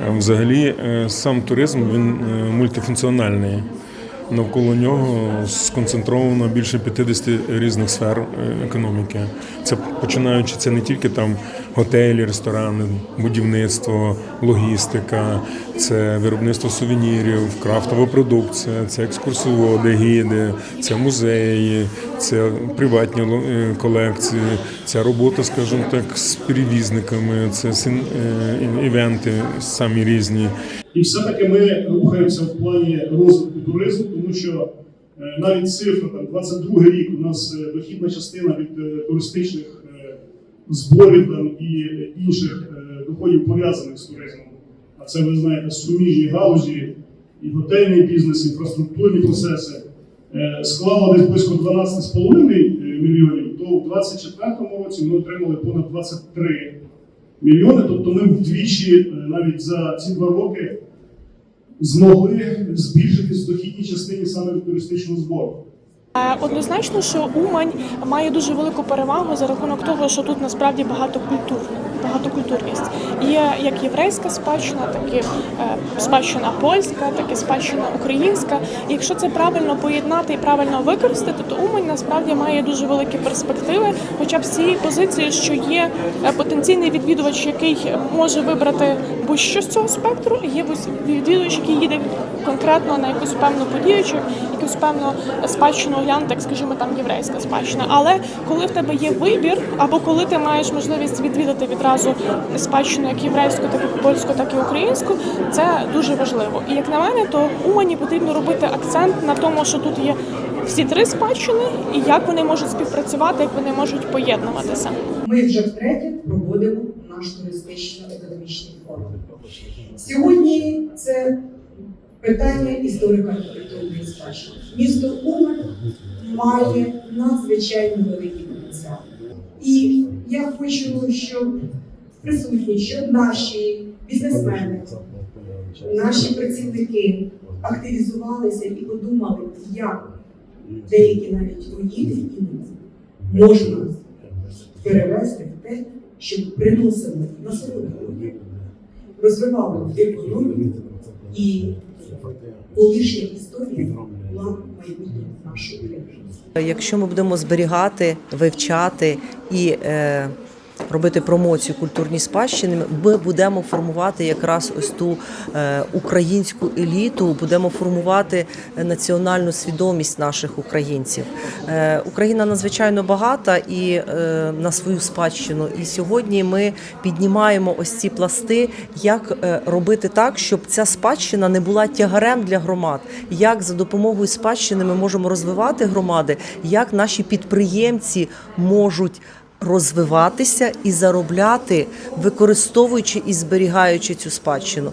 Е, Взагалі, е, сам туризм він е, мультифункціональний. Навколо нього сконцентровано більше 50 різних сфер економіки. Це починаючи це не тільки там готелі, ресторани, будівництво, логістика, це виробництво сувенірів, крафтова продукція, це екскурсоводи, гіди, це музеї, це приватні е, колекції, це робота, скажімо так, з перевізниками, це е, івенти самі різні. І все-таки ми рухаємося в плані розвитку туризму, тому що е, навіть цифра там 22 рік у нас дохідна частина від туристичних зборів там, і інших доходів пов'язаних з туризмом. А це ви знаєте суміжні галузі, і готельний бізнес, інфраструктурні процеси. Е, Склала десь близько 12,5 мільйонів, то в 2024 році ми отримали понад 23 мільйони. Тобто ми вдвічі е, навіть за ці два роки змогли збільшитись в дохідній частині саме туристичного збору. Е, Однозначно, що Умань має дуже велику перевагу за рахунок того, що тут насправді багато культур, багатокультурність. Є як єврейська спадщина, так і е, спадщина польська, так і спадщина українська. І якщо це правильно поєднати і правильно використати, то Умань насправді має дуже великі перспективи, хоча б з цієї позиції, що є е, потенційний відвідувач, який може вибрати будь-що з цього спектру, є відвідувач, який їде конкретно на якусь певну подію чи якусь певну спадщину оглянути, як скажімо, там єврейська спадщина. Але коли в тебе є вибір, або коли ти маєш можливість відвідати відразу спадщину як єврейську, так і польську, так і українську, це дуже важливо. І як на мене, то Умані потрібно робити акцент на тому, що тут є всі три спадщини, і як вони можуть співпрацювати, як вони можуть поєднуватися. Ми вже втретє проводимо наш туристично-економічний форум. Сьогодні це питання історико-архітектурної спадщини. Місто Умань має надзвичайно великий потенціал. І я хочу, щоб присутні, щоб наші бізнесмени, наші працівники активізувалися і подумали, як деякі навіть і можна перевести в те, щоб приносили насолоду, розвивали економіку і колишня історія була майбутнім нашої. Якщо ми будемо зберігати, вивчати і е, робити промоцію культурній спадщини, ми будемо формувати якраз ось ту е, українську еліту, будемо формувати національну свідомість наших українців. Е, Україна надзвичайно багата і е, на свою спадщину. І сьогодні ми піднімаємо ось ці пласти, як робити так, щоб ця спадщина не була тягарем для громад, як за допомогою спадщини ми можемо розвивати громади, як наші підприємці можуть. Розвиватися і заробляти, використовуючи і зберігаючи цю спадщину.